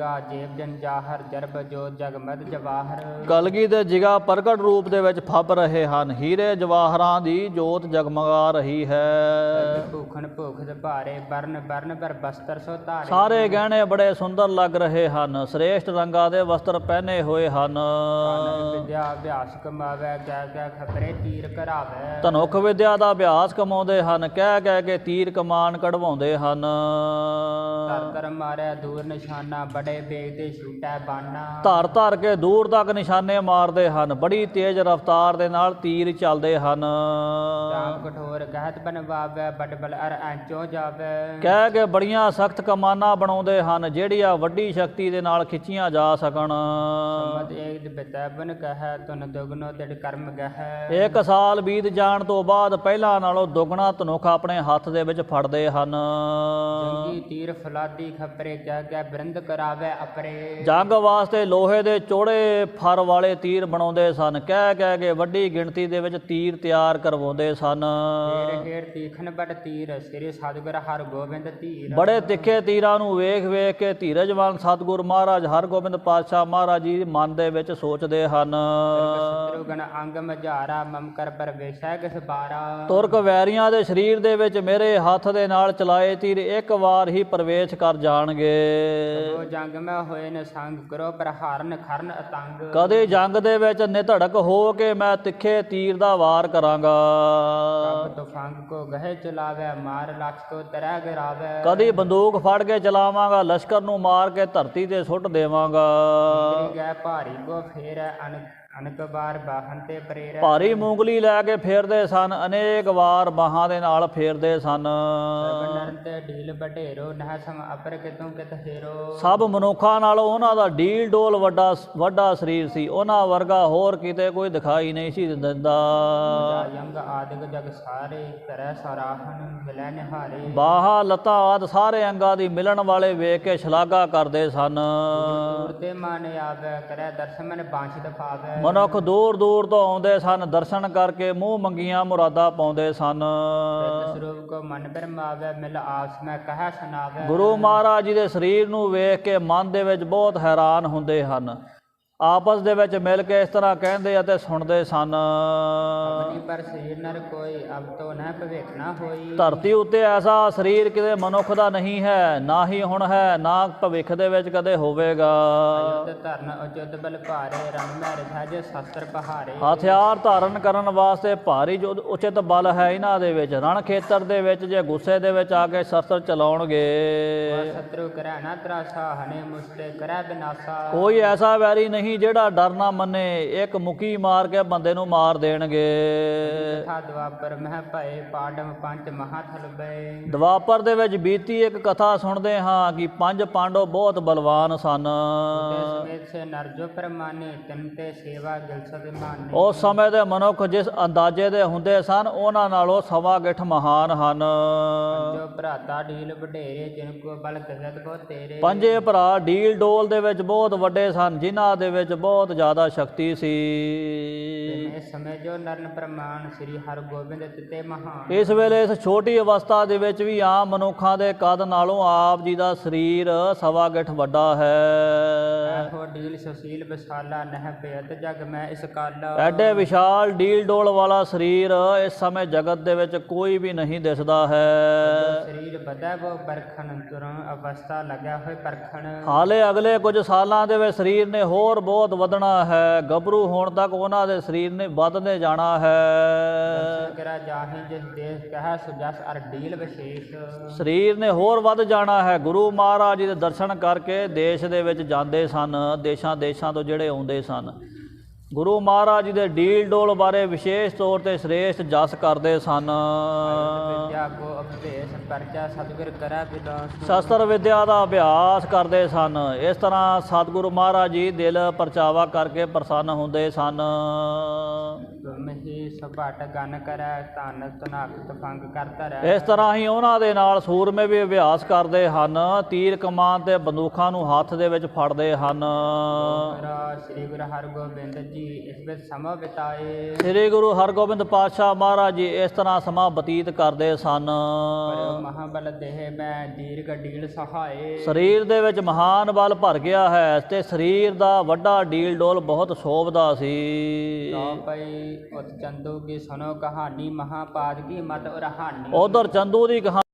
ਜਿਗਾ ਜੇਬ ਜੰਜਾਹਰ ਜਰਬ ਜੋ ਜਗਮਦ ਜਵਾਹਰ। ਕਲਗੀ ਦੇ ਜਿਗਾ ਪ੍ਰਗਟ ਰੂਪ ਦੇ ਵਿੱਚ ਫੱਬ ਰਹੇ ਹਨ। ਹੀਰੇ ਜਵਾਹਰਾਂ ਦੀ ਜੋਤ ਜਗਮਗਾ ਰਹੀ ਹੈ। ਭੂਖਣ ਭੂਖਦ ਭਾਰੇ ਬਰਨ ਬਰਨ ਪਰ ਬਸਤਰ ਸੋ ਧਾਰੇ। ਸਾਰੇ ਗਹਿਣੇ ਬੜੇ ਸੁੰਦਰ ਲੱਗ ਰਹੇ ਹਨ ਸ੍ਰੇਸ਼ਟ ਰੰਗਾਂ ਦੇ ਵਸਤਰ ਪਹਿਨੇ ਹੋਏ ਹਨ। ਆਨੰਦ ਵਿਦਿਆ ਅਭਿਆਸ ਕਮਾਵੇ ਗੈ ਗੈ ਖਬਰੇ ਤੀਰ ਕਰਾਵੇ ਧਨੁਖ ਵਿਦਿਆ ਦਾ ਅਭਿਆਸ ਕਮਾਉਂਦੇ ਹਨ ਕਹਿ ਕਹਿ ਕੇ ਤੀਰ ਕਮਾਨ ਕਢਵਾਉਂਦੇ ਹਨ। ਧਰ ਧਰ ਮਾਰਿਆ ਦੂਰ ਨਿਸ਼ਾਨਾ ਬੜੇ ਛੂਟੈ ਧਰ ਧਰ ਕੇ ਦੂਰ ਤੱਕ ਨਿਸ਼ਾਨੇ ਮਾਰਦੇ ਹਨ ਬੜੀ ਤੇਜ਼ ਰਫ਼ਤਾਰ ਦੇ ਨਾਲ ਤੀਰ ਚੱਲਦੇ ਹਨ। ਰਾਮ ਕਠੋਰ ਗਹਿਤ ਬਨਵਾਵੇ ਬੜ ਬਲ ਅਰ ਐਂਚੋ ਜਾਵੇ। ਕਹਿ ਕੇ ਬੜੀਆਂ ਸਖਤ ਕਮਾਨਾਂ ਬਣਾਉਂਦੇ ਹਨ ਜਿਹੜੀਆਂ ਵੱਡੀ ਸ਼ਕਤੀ ਦੇ ਨਾਲ ਖਿੱਚੀਆਂ ਜਾ ਸਕਣ। ਮਤ ਏਕ ਬਿਤੈ ਬਨ ਕਹੈ ਤੁਨ ਦੁਗਨੋ ਤਿੜ ਕਰਮ ਗਹਿ। ਇੱਕ ਸਾਲ ਬੀਤ ਜਾਣ ਤੋਂ ਬਾਅਦ ਪਹਿਲਾਂ ਨਾਲੋਂ ਦੁੱਗਣਾ ਧਨੁਖ ਆਪਣੇ ਹੱਥ ਦੇ ਵਿੱਚ ਫੜਦੇ ਹਨ। ਜੰਗੀ ਤੀਰ ਫਲਾਦੀ ਗਹਿ ਗਹਿ ਬ੍ਰਿੰਦ ਕਰਾਵੇ ਅਪਰੇ। ਜੰਗ ਵਾਸਤੇ ਲੋਹੇ ਦੇ ਚੋੜੇ ਫਰ ਵਾਲੇ ਤੀਰ ਬਣਾਉਂਦੇ ਸਨ। ਕਹਿ ਕਹਿ ਕੇ ਵੱਡੀ ਗਿਣਤੀ ਦੇ ਵਿੱਚ ਤੀਰ ਤਿਆਰ ਕਰਵਾਉਂਦੇ ਸਨ। ਫੇਰ ਫੇਰ ਤੀਖਨ ਬੜ ਤੀਰ ਸ੍ਰੀ ਸਤਿਗੁਰ ਹਰ ਗੋਬਿੰਦ ਧੀਰ ਬੜੇ ਤਿੱਖੇ ਤੀਰਾਂ ਨੂੰ ਵੇਖ ਵੇਖ ਕੇ ਧੀਰਜਵਾਨ ਸਤਿਗੁਰ ਮਹਾਰਾਜ ਹਰਗੋਬਿੰਦ ਪਾਤਸ਼ਾਹ ਮਹਾਰਾਜ ਜੀ ਮਨ ਦੇ ਵਿੱਚ ਸੋਚਦੇ ਹਨ। ਸ਼ਤਰੁਗਨ ਅੰਗ ਮਝਾਰਾ ਮਮ ਕਰ ਪਰਵੇਸ਼ੈ ਕਿਸ ਬਾਰਾ। ਤੁਰਕ ਵੈਰੀਆਂ ਦੇ ਸਰੀਰ ਦੇ ਵਿੱਚ ਮੇਰੇ ਹੱਥ ਦੇ ਨਾਲ ਚਲਾਏ ਤੀਰ ਇੱਕ ਵਾਰ ਹੀ ਪ੍ਰਵੇਸ਼ ਕਰ ਜਾਣਗੇ। ਜੰਗ ਮੈਂ ਹੋਏ ਨ ਸੰਗ ਕਰੋ ਪ੍ਰਹਾਰਨ ਖਰਨ ਅਤੰਗ। ਕਦੇ ਜੰਗ ਦੇ ਵਿੱਚ ਨਿਧੜਕ ਹੋ ਕੇ ਮੈਂ ਤਿੱਖੇ ਤੀਰ ਦਾ ਵਾਰ ਕਰਾਂਗਾ। ਤੁਫੰਗ ਕੋ ਗਹਿ ਚਲਾਵੇ ਮਾਰ ਲਖ ਕੋ ਤਰੈ ਗਰਾਵੇ। ਕਦੀ ਬੰਦੂਕ ਫੜ ਕੇ ਚਲਾਵਾਂਗਾ ਲਸ਼ਕਰ ਨੂੰ ਮਾਰ ਕੇ ਧਰਤੀ ਤੇ ਸੁੱਟ ਦੇਵਾਂਗਾ। ਤੇਰੀ ਗੈ ਭਾਰੀ ਕੋ ਫੇਰ ਅਨ ਅਨਕ ਬਾਰ ਬਾਹਨ ਤੇ ਪ੍ਰੇਰੈ ਭਾਰੀ ਮੂੰਗਲੀ ਲੈ ਕੇ ਫੇਰਦੇ ਸਨ ਅਨੇਕ ਵਾਰ ਬਾਹਾਂ ਦੇ ਨਾਲ ਫੇਰਦੇ ਸਨ। ਨਰਨ ਤੇ ਢੀਲ ਬਢੇਰੋ ਨਹ ਸਮ ਅਪਰ ਕਿਤੋਂ ਕਿਤ ਹੇਰੋ। ਸਭ ਮਨੁੱਖਾਂ ਨਾਲੋਂ ਉਹਨਾਂ ਦਾ ਡੀਲ ਡੋਲ ਵੱਡਾ ਵੱਡਾ ਸਰੀਰ ਸੀ। ਉਹਨਾਂ ਵਰਗਾ ਹੋਰ ਕਿਤੇ ਕੋਈ ਦਿਖਾਈ ਨਹੀਂ ਸੀ ਦਿੰਦਾ। ਯੰਗ ਆਦਿਕ ਜਗ ਸਾਰੇ ਤਰੈ ਸਰਾਹਨ ਮਿਲੈ ਨਿਹਾਰੇ। ਬਾਹਾਂ ਲੱਤਾਂ ਆਦ ਸਾਰੇ ਅੰਗਾਂ ਦੀ ਮਿਲਣ ਵਾਲੇ ਵੇਖ ਕੇ ਸ਼ਲਾਘਾ ਕਰਦੇ ਸਨ। ਦੂਰ ਤੇ ਮਨ ਆਵੇ ਕਰੈ ਦਰਸ਼ਨ ਮਨ ਬਾਂਛਿਤ ਪਾਵੇ ਮਨੁੱਖ ਦੂਰ ਦੂਰ ਤੋਂ ਆਉਂਦੇ ਸਨ ਦਰਸ਼ਨ ਕਰਕੇ ਮੂੰਹ ਮੰਗੀਆਂ ਮੁਰਾਦਾਂ ਪਾਉਂਦੇ ਸਨ। ਸਰੂਪ ਕੋ ਮਨ ਬਰਮਾਵੇ ਮਿਲ ਆਸ ਮੈਂ ਕਹੈ ਸੁਨਾਵੇ ਗੁਰੂ ਮਹਾਰਾਜ ਜੀ ਦੇ ਸਰੀਰ ਨੂੰ ਵੇਖ ਕੇ ਮਨ ਦੇ ਵਿੱਚ ਬਹੁਤ ਹੈਰਾਨ ਹੁੰਦੇ ਹਨ। ਆਪਸ ਦੇ ਵਿੱਚ ਮਿਲ ਕੇ ਇਸ ਤਰ੍ਹਾਂ ਕਹਿੰਦੇ ਅਤੇ ਸੁਣਦੇ ਸਨ। ਆਪਣੀ ਪਰ ਸਰੀਰ ਨਰ ਕੋਈ ਅਬ ਤੋ ਨ ਭਵਿਖ ਨ ਹੋਈ। ਧਰਤੀ ਉੱਤੇ ਐਸਾ ਸਰੀਰ ਕਿਤੇ ਮਨੁੱਖ ਦਾ ਨਹੀਂ ਹੈ ਨਾ ਹੀ ਹੁਣ ਹੈ ਨਾ ਭਵਿੱਖ ਦੇ ਵਿੱਚ ਕਦੇ ਹੋਵੇਗਾ। ਯੁੱਧ ਧਰਨ ਉਜੁੱਧ ਬਲ ਭਾਰੇ ਰਣ ਮੈਂ ਰਥਜ ਸ਼ਸਤਰ ਪਹਾਰੇ ਹਥਿਆਰ ਧਾਰਨ ਕਰਨ ਵਾਸਤੇ ਭਾਰੀ ਜੋ ਉਚਿਤ ਬਲ ਹੈ ਇਹਨਾਂ ਦੇ ਵਿੱਚ ਰਣ ਖੇਤਰ ਦੇ ਵਿੱਚ ਜੇ ਗੁੱਸੇ ਦੇ ਵਿੱਚ ਆ ਕੇ ਸ਼ਸਤਰ ਚਲਾਉਣਗੇ। ਸ਼ਤਰੂ ਕਰੈ ਨ ਤਰਾਸਾ ਹਨੇ ਮੁਸਤੇ ਕਰੈ ਬਿਨਾਸਾ। ਕੋਈ ਐਸਾ ਵੈਰੀ ਨਹੀਂ ਜਿਹੜਾ ਡਰ ਨਾ ਮੰਨੇ ਇੱਕ ਮੁਕੀ ਮਾਰ ਕੇ ਬੰਦੇ ਨੂੰ ਮਾਰ ਦੇਣਗੇ। ਥਾ ਦਵਾਪਰ ਮਹਿ ਭਏ ਪਾਡਮ ਪੰਚ ਮਹਾ ਥਲਬੈ ਦਵਾਪਰ ਦੇ ਵਿੱਚ ਬੀਤੀ ਇੱਕ ਕਥਾ ਸੁਣਦੇ ਹਾਂ ਕਿ ਪੰਜ ਪਾਂਡਵ ਬਹੁਤ ਬਲਵਾਨ ਸਨ। ਉਸ ਸਮੇਂ ਦੇ ਮਨੁੱਖ ਜਿਸ ਅੰਦਾਜ਼ੇ ਦੇ ਹੁੰਦੇ ਸਨ ਉਹਨਾਂ ਨਾਲੋਂ ਸਵਾ ਗਿੱਠ ਮਹਾਨ ਹਨ। ਜੋ ਭਰਾਤਾ ਢੀਲ ਵਡੇਰੇ ਜਿਨ ਕੋ ਬਲ ਗਜ਼ਤ ਕੋ ਤੇਰੇ ਪੰਜੇ ਭਰਾ ਡੀਲ ਡੋਲ ਦੇ ਵਿੱਚ ਬਹੁਤ ਵੱਡੇ ਸਨ ਜਿਨ੍ਹਾਂ ਦੇ ਵਿੱਚ ਬਹੁਤ ਜ਼ਿਆਦਾ ਸ਼ਕਤੀ ਸੀ। ਇਸ ਸਮੇਂ ਜੋ ਨਰਨ ਪ੍ਰਮਾਣ ਸ੍ਰੀ ਹਰਗੋਬਿੰਦ ਤਿਤੇ ਮਹਾਨ ਇਸ ਵੇਲੇ ਇਸ ਛੋਟੀ ਅਵਸਥਾ ਦੇ ਵਿੱਚ ਵੀ ਆਮ ਮਨੁੱਖਾਂ ਦੇ ਕੱਦ ਨਾਲੋਂ ਆਪ ਜੀ ਦਾ ਸਰੀਰ ਸਵਾ ਗਿੱਠ ਵੱਡਾ ਹੈ। ਇਹੋ ਢੀਲ ਸੁਸ਼ੀਲ ਵਿਸਾਲਾ ਨਹਿ ਬੇਅਤ ਜਗ ਮੈਂ ਇਸ ਕਾਲ। ਐਡੇ ਵਿਸ਼ਾਲ ਡੀਲ ਡੋਲ ਵਾਲਾ ਸਰੀਰ ਇਸ ਸਮੇਂ ਜਗਤ ਦੇ ਵਿੱਚ ਕੋਈ ਵੀ ਨਹੀਂ ਦਿਸਦਾ ਹੈ। ਸਰੀਰ ਬਦੈ ਵੋ ਬਰਖਣ ਤੁਰੰ ਅਵਸਥਾ ਲੱਗਿਆ ਹੋਏ ਪਰਖਣ। ਹਾਲੇ ਅਗਲੇ ਕੁਝ ਸਾਲਾਂ ਦੇ ਵਿੱਚ ਸਰੀਰ ਨੇ ਹੋਰ ਬਹੁਤ ਵਧਣਾ ਹੈ। ਗੱਭਰੂ ਹੋਣ ਤੱਕ ਉਹਨਾਂ ਦੇ ਸਰੀਰ ਨੇ ਵੱਧਦੇ ਜਾਣਾ ਹੈ। ਕਰਾ ਜਾਹੇ ਜਿਸ ਦੇਸ਼ ਕਹਾ ਸੁਜਸ ਅਰ ਢੀਲ ਵਿਸ਼ੇਸ਼। ਸਰੀਰ ਨੇ ਹੋਰ ਵੱਧ ਜਾਣਾ ਹੈ। ਗੁਰੂ ਮਹਾਰਾਜ ਜੀ ਦੇ ਦਰਸ਼ਨ ਕਰਕੇ ਦੇਸ਼ ਦੇ ਵਿੱਚ ਜਾਂਦੇ ਸਨ। ਦੇਸ਼ਾਂ ਦੇਸ਼ਾਂ ਤੋਂ ਜਿਹੜੇ ਆਉਂਦੇ ਸਨ। ਗੁਰੂ ਮਹਾਰਾਜ ਜੀ ਦੇ ਡੀਲ ਡੋਲ ਬਾਰੇ ਵਿਸ਼ੇਸ਼ ਤੌਰ ਤੇ ਸ੍ਰੇਸ਼ਟ ਜਸ ਕਰਦੇ ਸਨ। ਵਿਦਿਆ ਕੋ ਅਭਿਵੇਸ਼ ਪਰਚਾ ਸਤਿਗੁਰ ਕਰੈ ਵਿਦਾਸ ਸ਼ਸਤਰ ਵਿਦਿਆ ਦਾ ਅਭਿਆਸ ਕਰਦੇ ਸਨ। ਇਸ ਤਰ੍ਹਾਂ ਸਤਿਗੁਰੂ ਮਹਾਰਾਜ ਜੀ ਦਿਲ ਪਰਚਾਵਾ ਕਰਕੇ ਪ੍ਰਸੰਨ ਹੁੰਦੇ ਸਨ। ਗਨ ਕਰੈ ਧਨ ਕਰਤਾ ਰਹਿ ਇਸ ਤਰ੍ਹਾਂ ਹੀ ਉਹਨਾਂ ਦੇ ਨਾਲ ਸੂਰਮੇ ਵੀ ਅਭਿਆਸ ਕਰਦੇ ਹਨ ਤੀਰ ਕਮਾਨ ਤੇ ਬੰਦੂਕਾਂ ਨੂੰ ਹੱਥ ਦੇ ਵਿੱਚ ਫੜਦੇ ਹਨ। ਸ੍ਰੀ ਗੁਰੂ ਹਰਗੋਬਿੰਦ ਜੀ ਇਸ ਵਿੱਚ ਸਮਾਂ ਬਿਤਾਏ। ਸ੍ਰੀ ਗੁਰੂ ਹਰਗੋਬਿੰਦ ਪਾਤਸ਼ਾਹ ਮਹਾਰਾਜ ਜੀ ਇਸ ਤਰ੍ਹਾਂ ਸਮਾਂ ਬਤੀਤ ਕਰਦੇ ਸਨ। ਮਹਾਬਲ ਦੇਹ ਮੈਂ ਦੀਰਘ ਡੀਲ ਸਹਾਏ। ਸਰੀਰ ਦੇ ਵਿੱਚ ਮਹਾਨ ਬਲ ਭਰ ਗਿਆ ਹੈ ਤੇ ਸਰੀਰ ਦਾ ਵੱਡਾ ਡੀਲ ਡੋਲ ਬਹੁਤ ਸ਼ੋਭਦਾ ਸੀ। ਤੋ ਪਈ ਉਤ ਚੰਦੂ ਕੀ ਸੁਨੋ ਕਹਾਣੀ ਮਹਾਪਾਦ ਕੀ ਮਤ ਉਰਹਾਨੀ ਉਧਰ ਚੰਦੂ ਦੀ ਕਹਾਣੀ